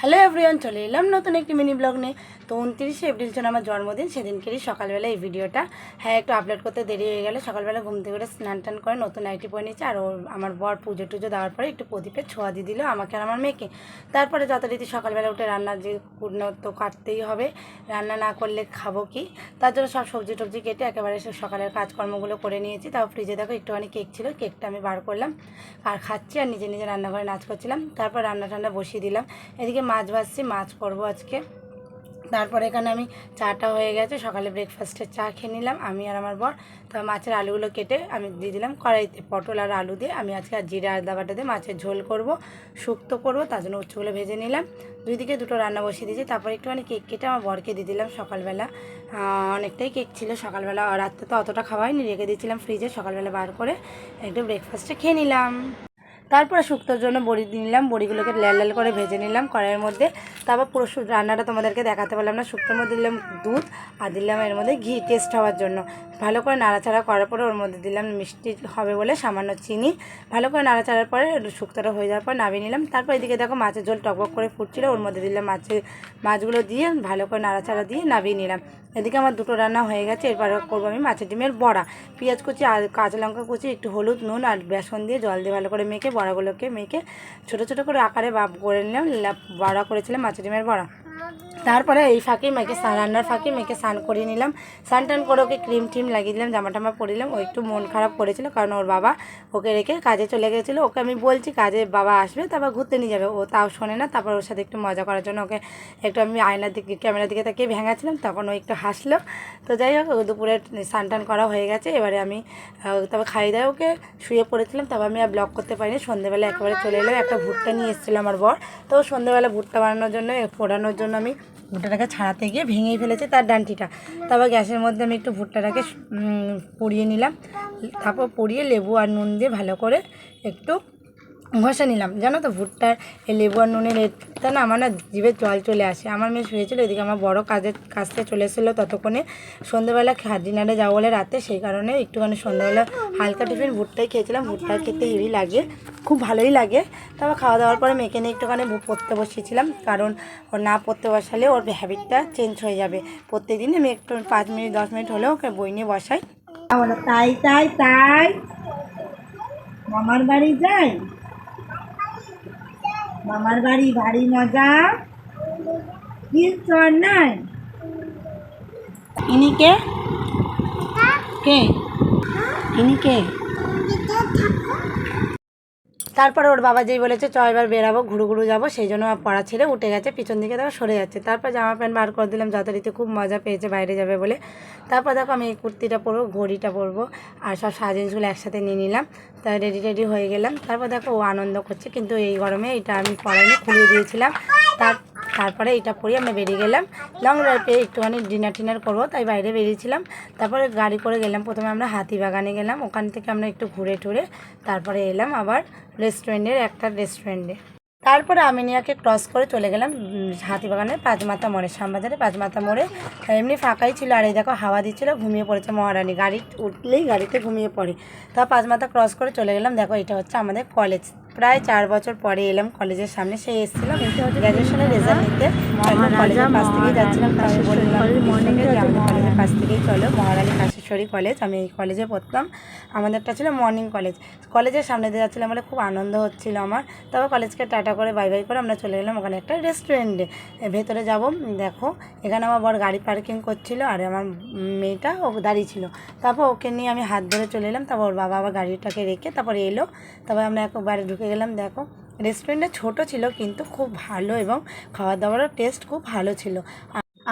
Hello everyone, চলে এলাম নতুন একটি মিনি ব্লগ নিয়ে। তো উনত্রিশে এপ্রিল ছিল আমার জন্মদিন, সেদিনকেরই সকালবেলা এই ভিডিওটা হ্যাঁ একটু আপলোড করতে দেরি হয়ে গেলে। সকালবেলা ঘুম থেকে স্নান টান করে নতুন নাইটি পরে নিয়েছে, আর আমার বর পুজো টুজো দেওয়ার পরে একটু প্রদীপের ছোঁয়া দিয়ে দিল আমাকে আর আমার মেয়েকে। তারপরে যথারীতি সকালবেলা উঠে রান্না যে কুটনো তো কাটতেই হবে, রান্না না করলে খাব কি? তার জন্য সব সবজি টবজি কেটে একেবারে সে সকালের কাজকর্মগুলো করে নিয়েছি। তাও ফ্রিজে দেখো একটুখানি কেক ছিল কেকটা আমি বার করলাম, আর খাচ্ছি আর নিজে নিজে রান্নাঘরে নাচ করছিলাম। তারপর রান্না টান্না বসিয়ে দিলাম। এদিকে মাছ ভাজছি, মাছ করব আজকে। তারপরে এখানে আমি চাটা হয়ে গেছে, সকালে ব্রেকফাস্টে চা খেয়ে নিলাম, আমি আর আমার বর। তো মাছের আলুগুলো কেটে আমি দিয়ে দিলাম কড়াইতে, পটল আর আলু দিয়ে। আমি আজকে আর জিরা আর দাবাটা দিয়ে মাছের ঝোল করব, শুক্তো করব, তার জন্য উচ্চগুলো ভেজে নিলাম। দুই দিকে দুটো রান্না বসিয়ে দিয়েছি, তারপরে একটুখানি কেক কেটে আমার বরকে দিয়ে দিলাম সকালবেলা। অনেকটাই কেক ছিল সকালবেলা রাত্রে তো অতটা খাওয়াইনি রেখে দিয়েছিলাম ফ্রিজে সকালবেলা বার করে। একটু ব্রেকফাস্টে খেয়ে নিলাম। তারপরে শুক্তোর জন্য বড়ি নিলাম, বড়িগুলোকে লাল লাল করে ভেজে নিলাম কড়াইয়ের মধ্যে। তারপর পুরো রান্নাটা তোমাদেরকে দেখাতে পারলাম না, শুক্তোর মধ্যে দিলাম দুধ আর দিলাম এর মধ্যে ঘি টেস্ট হওয়ার জন্য। ভালো করে নাড়াচাড়া করার পরে ওর মধ্যে দিলাম মিষ্টি হবে বলে সামান্য চিনি। ভালো করে নাড়াচাড়ার পরে শুক্তোটা হয়ে যাওয়ার পর নামিয়ে নিলাম। তারপর এদিকে দেখো মাছের ঝোল টকবক করে ফুটছিল, ওর মধ্যে দিলাম মাছের মাছগুলো দিয়ে ভালো করে নাড়াচাড়া দিয়ে নামিয়ে নিলাম। এদিকে আমার দুটো রান্না হয়ে গেছে, এরপর করব আমি মাছের ডিমের বড়া। পেঁয়াজ কুচি আর কাঁচা লঙ্কা কুচি, একটু হলুদ, নুন আর বেসন দিয়ে জল দিয়ে ভালো করে মেখে বড়াগুলোকে মেখে ছোটো ছোটো করে আকারে বা করে নিলাম। বড়া করেছিলাম মাছের ডিমের বড়া। তারপরে এই ফাঁকে মেয়েকে রান্নার ফাঁকে মেয়েকে স্নান করিয়ে নিলাম। স্নান টান করে ওকে ক্রিম টিম লাগিয়ে দিলাম, জামা টামা পরিলাম ও একটু মন খারাপ করেছিল কারণ ওর বাবা ওকে রেখে কাজে চলে গেছিল। ওকে আমি বলছি, কাজে বাবা আসবে, তারপর ঘুরতে নিয়ে যাবে। ও তাও শোনে না। তারপর ওর সাথে একটু মজা করার জন্য ওকে একটু আমি আয়নার দিকে, ক্যামেরার দিকে তাকিয়ে ভেঙাছিলাম তখন ও একটু হাসলো। তো যাই হোক দুপুরে স্নান টান করা হয়ে গেছে। এবারে আমি তবে খাইয়ে দেয় ওকে শুয়ে পড়েছিলাম। তারপর আমি আর ব্লগ করতে পারিনি। সন্ধেবেলা একেবারে চলে এলাম। একটা ভুট্টা নিয়ে এসেছিল আমার বর। তো ও সন্ধ্যেবেলা ভুট্টা বানানোর জন্য ফোড়ানোর জন্য আমি ভুট্টাটাকে ছাড়াতে গিয়ে ভেঙেই ফেলেছে তার ডান্টিটা। তারপর গ্যাসের মধ্যে আমি একটু ভুট্টাটাকে পুড়িয়ে নিলাম। তারপর পুড়িয়ে লেবু আর নুন দিয়ে ভালো করে একটু ঘষে নিলাম। জানো তো, ভুট্টার এই লেবু আর নুনের এটা না আমার না জিভে জল চলে আসে। আমার মেয়ে শুয়েছিল এদিকে, আমার বড় কাজের কাজ থেকে চলে এসেছিল ততক্ষণে। সন্ধ্যেবেলা ডিনারে যাব বলে রাতে, সেই কারণে একটুখানি সন্ধ্যাবেলা হালকা টিফিন ভুট্টাই খেয়েছিলাম। ভুট্টা খেতে হেভি লাগে। খুব ভালোই লাগে। তারপর খাওয়া দাওয়ার পরে মেয়েকে নিয়ে একটুখানি পড়তে বসিয়েছিলাম কারণ ও না পড়তে বসালে ওর হ্যাবিটটা চেঞ্জ হয়ে যাবে। প্রত্যেকদিন আমি একটু পাঁচ মিনিট দশ মিনিট হলেও ওকে বই নিয়ে বসাই। বলো তাই তাই তাই। মামার বাড়ি যাই? মামার বাড়ি ভারী মজা। কিছু নাই? ইনি কে? কে? ইনি কে? তারপরে ওর বাবা যেই বলেছে চ এবার বেরাবো, ঘুরু ঘুরু যাব। সেই জন্য পড়া ছেড়ে উঠে গেছে, পিছন দিকে দেখো সরে যাচ্ছে। তারপর জামা প্যান্ট বার করে দিলাম যথারীতি খুব মজা পেয়েছে, বাইরে যাবে বলে। তারপর দেখো আমি এই কুর্তিটা পরবো, ঘড়িটা পরবো, আর সব সাজেন্সগুলো একসাথে নিয়ে নিলাম। তা রেডি রেডি হয়ে গেলাম। তারপর দেখো ও আনন্দ করছে, কিন্তু এই গরমে এটা আমি পরাইনি, খুলিয়ে দিয়েছিলাম। তার তারপরে এটা পরে আমরা বেরিয়ে গেলাম। লং ড্রাইভে একটুখানি ডিনার টিনার করব তাই বাইরে বেরিয়েছিলাম। তারপরে গাড়ি করে গেলাম প্রথমে আমরা হাতিবাগানে গেলাম। ওখান থেকে আমরা একটু ঘুরে টুরে তারপরে এলাম আবার রেস্টুরেন্টের একটা রেস্টুরেন্টে তারপরে আমিনিয়াকে ক্রস করে চলে গেলাম উম, হাতিবাগানের পাঁচমাথা মোড়ে শ্যামবাজারে পাঁচমাথা মোড়ে। এমনি ফাঁকাই ছিল আর এই দেখো হাওয়া দিচ্ছিল ঘুমিয়ে পড়েছে মহারানী। গাড়ি উঠলেই গাড়িতে ঘুমিয়ে পড়ে। তা পাঁচমাথা ক্রস করে চলে গেলাম। দেখো এটা হচ্ছে আমাদের কলেজ প্রায় চার বছর পরে এলাম কলেজের সামনে। সে এসেছিলাম কিন্তু গ্র্যাজুয়েশনের রেজাল্ট নিতে। কলেজের পাশ থেকেই যাচ্ছিলাম তাহলে বললাম আমাদের কলেজের পাশ থেকেই চলো মহারানী কাশেশ্বরী কলেজ আমি এই কলেজে পড়তাম। আমাদেরটা ছিল মর্নিং কলেজ কলেজের সামনে দিয়ে যাচ্ছিলাম বলে খুব আনন্দ হচ্ছিল আমার। তারপর কলেজকে টাটা করে বাই বাই করে আমরা চলে গেলাম ওখানে একটা রেস্টুরেন্টে ভেতরে যাব, দেখো, এখানে আমার বড় গাড়ি পার্কিং করছিল আর আমার মেয়েটা ও দাঁড়িয়ে ছিল। তারপর ওকে নিয়ে আমি হাত ধরে চলে এলাম, তারপর ওর বাবা আবার গাড়িটাকে রেখে তারপর এলো। তারপর আমরা একবারে ঢুকে গেলাম, দেখো। রেস্টুরেন্টটা ছোট ছিল, কিন্তু খুব ভালো এবং খাওয়া দাওয়ারও টেস্ট খুব ভালো ছিল।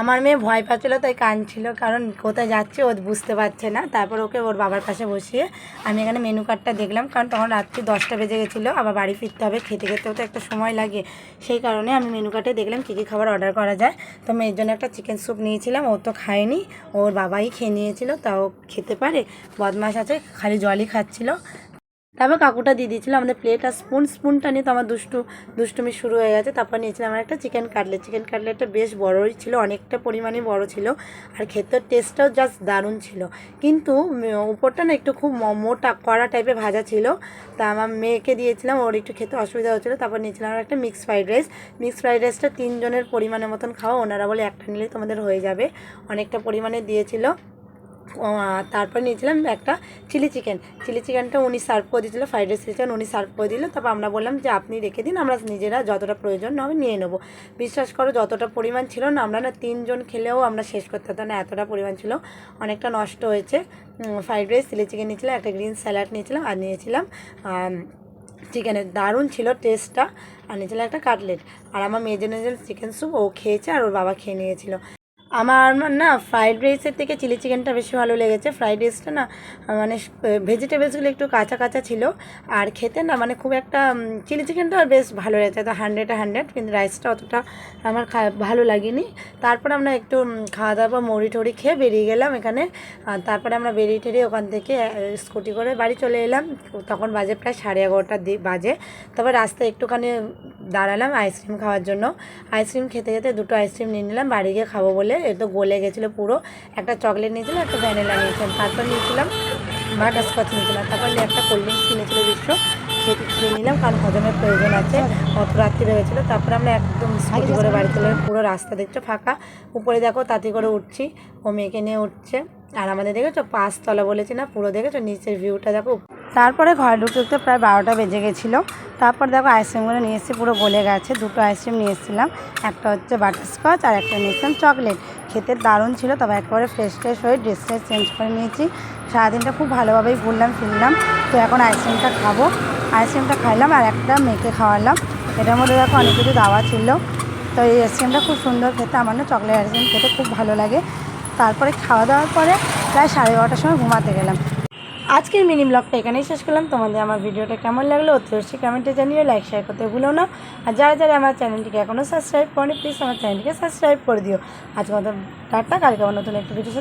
আমার মেয়ে ভয় পাচ্ছিল, তাই কাঁদছিল, কারণ কোথায় যাচ্ছে ও বুঝতে পারছে না। তারপর ওকে ওর বাবার পাশে বসিয়ে আমি এখানে মেনু কার্ডটা দেখলাম, কারণ তখন রাত্রি দশটা বেজে গেছিল, আবার বাড়ি ফিরতে হবে, খেতে খেতেও তো একটা সময় লাগে। সেই কারণে আমি মেনু কার্ডে দেখলাম কী কী খাবার অর্ডার করা যায়। তো মেয়ের জন্য একটা চিকেন স্যুপ নিয়েছিলাম, ও তো খায়নি, ওর বাবাই খেয়ে নিয়েছিল, তাও খেতে পারে বদমাস আছে, খালি জলই খাচ্ছিল। তারপর কাকুটা দিয়ে দিয়েছিল আমাদের প্লেট আর স্পুন স্পুনটা নিয়ে তো আমার দুষ্টু, দুষ্টুমি শুরু হয়ে গেছে। তারপর নিয়েছিলাম আমার একটা চিকেন কাটলেট চিকেন কাটলেটটা বেশ বড়ই ছিল, অনেকটা পরিমাণে বড় ছিল আর খেতে টেস্টটাও জাস্ট দারুণ ছিল। কিন্তু উপরটা না একটু খুব মোটা কড়া টাইপের ভাজা ছিল। তা আমার মেয়েকে দিয়েছিলাম, ওর একটু খেতে অসুবিধা হচ্ছিল। তারপর নিয়েছিলাম আমার একটা mix fried rice mix fried রাইসটা তিনজনের পরিমাণের মতন খাওয়া, ওনারা বলে একটা নিলে তোমাদের হয়ে যাবে। অনেকটা পরিমাণে দিয়েছিল। তারপর নিয়েছিলাম একটা চিলি চিকেন। চিলি চিকেনটা উনি সার্ভ করে দিয়েছিল ফ্রাইড রাইস চিকেন উনি সার্ভ করে দিল। তারপর আমরা বললাম যে, আপনি রেখে দিন, আমরা নিজেরা যতটা প্রয়োজন হবে নিয়ে নেব। বিশ্বাস করো, যতটা পরিমাণ ছিল না, আমরা না তিনজন খেলেও আমরা শেষ করতে পারতাম না, এতটা পরিমাণ ছিল। অনেকটা নষ্ট হয়েছে। ফ্রাইড রাইস চিলি চিকেন নিয়েছিলাম, একটা গ্রিন স্যালাড নিয়েছিলাম আর নিয়েছিলাম চিকেনের। দারুণ ছিল টেস্টটা আর নিয়েছিলাম একটা কাটলেট আর আমার মেয়ের জন্য চিকেন স্যুপ ও খেয়েছে আর ওর বাবা খেয়ে নিয়েছিল। আমার না ফ্রাইড রাইসের থেকে চিলি চিকেনটা বেশি ভালো লেগেছে। ফ্রাইড রাইসটা না মানে ভেজিটেবলসগুলো একটু কাঁচা কাঁচা ছিল। আর খেতে না মানে খুব একটা চিলি চিকেনটা বেশ ভালো লেগেছে। তো হান্ড্রেডে হান্ড্রেড কিন্তু রাইসটা অতটা আমার ভালো লাগেনি। তারপর আমরা একটু খাওয়া দাওয়ার পর মুড়ি টড়ি খেয়ে বেরিয়ে গেলাম এখানে। তারপরে আমরা বেরিয়ে টেরিয়ে ওখান থেকে স্কুটি করে বাড়ি চলে এলাম। তখন বাজে প্রায় সাড়ে এগারোটা বাজে। তারপর রাস্তায় একটুখানি দাঁড়ালাম আইসক্রিম খাওয়ার জন্য। আইসক্রিম খেতে খেতে দুটো আইসক্রিম নিয়ে নিলাম, বাড়ি গিয়ে খাব বলে এ তো গলে গেছিল পুরো। একটা চকলেট নিয়েছিলাম একটা ভ্যানিলা নিয়েছিলাম। তারপর নিয়েছিলাম বাটারস্কচ নিয়েছিলাম। তারপর একটা কোল্ড ড্রিঙ্কস কিনেছিলো বিশ্ব খেতে খেয়ে নিলাম কারণ হজমের প্রয়োজন আছে। অত রাত্রি হয়েছিল। তারপর আমরা একদম স্কুটি করে বাড়ি চলে পুরো রাস্তা দেখছ ফাঁকা। উপরে দেখো তাতে করে উঠছি। ও মেয়েকে নিয়ে উঠছে। আর আমাদের দেখেছ? পাঁচতলা বলেছি না, পুরো দেখেছ? নিচের ভিউটা দেখো। তারপরে ঘরে ঢুকতে ঢুকতে প্রায় বারোটা বেজে গেছিল। তারপর দেখো আইসক্রিমগুলো নিয়ে এসেছি পুরো গলে গেছে। দুটো আইসক্রিম নিয়ে এসেছিলাম, একটা হচ্ছে বাটারস্কচ আর একটা নিয়েছিলাম চকলেট। খেতে দারুণ ছিল, তবে একবারে ফ্রেশ ফ্রেশ হয়ে ড্রেস ট্রেস চেঞ্জ করে নিয়েছি। সারাদিনটা খুব ভালোভাবেই ঘুরলাম, ফিরলাম। তো এখন আইসক্রিমটা খাব। আইসক্রিমটা খাইলাম আর একটা মেয়েকে খাওয়ালাম। এটার মধ্যে দেখো অনেক কিছু দাওয়া ছিল। তো এই আইসক্রিমটা খুব সুন্দর খেতে, আমার না চকলেট আইসক্রিম খেতে খুব ভালো লাগে। তারপরে খাওয়া দাওয়ার পরে প্রায় সাড়ে বারোটার সময় ঘুমাতে গেলাম। আজকের মিনি ব্লগটা এখানেই শেষ করলাম। তোমাদের আমার ভিডিওটা কেমন লাগল অতি অবশ্যই কমেন্টে জানিয়ে লাইক শেয়ার করতে ভুলো না। আর যারা যারা আমার চ্যানেলটিকে এখনও সাবস্ক্রাইব করেনি প্লিজ আমার চ্যানেলটিকে সাবস্ক্রাইব করে দিও। আজকে মতো টাটা, কালকে আমার নতুন একটা ভিডিও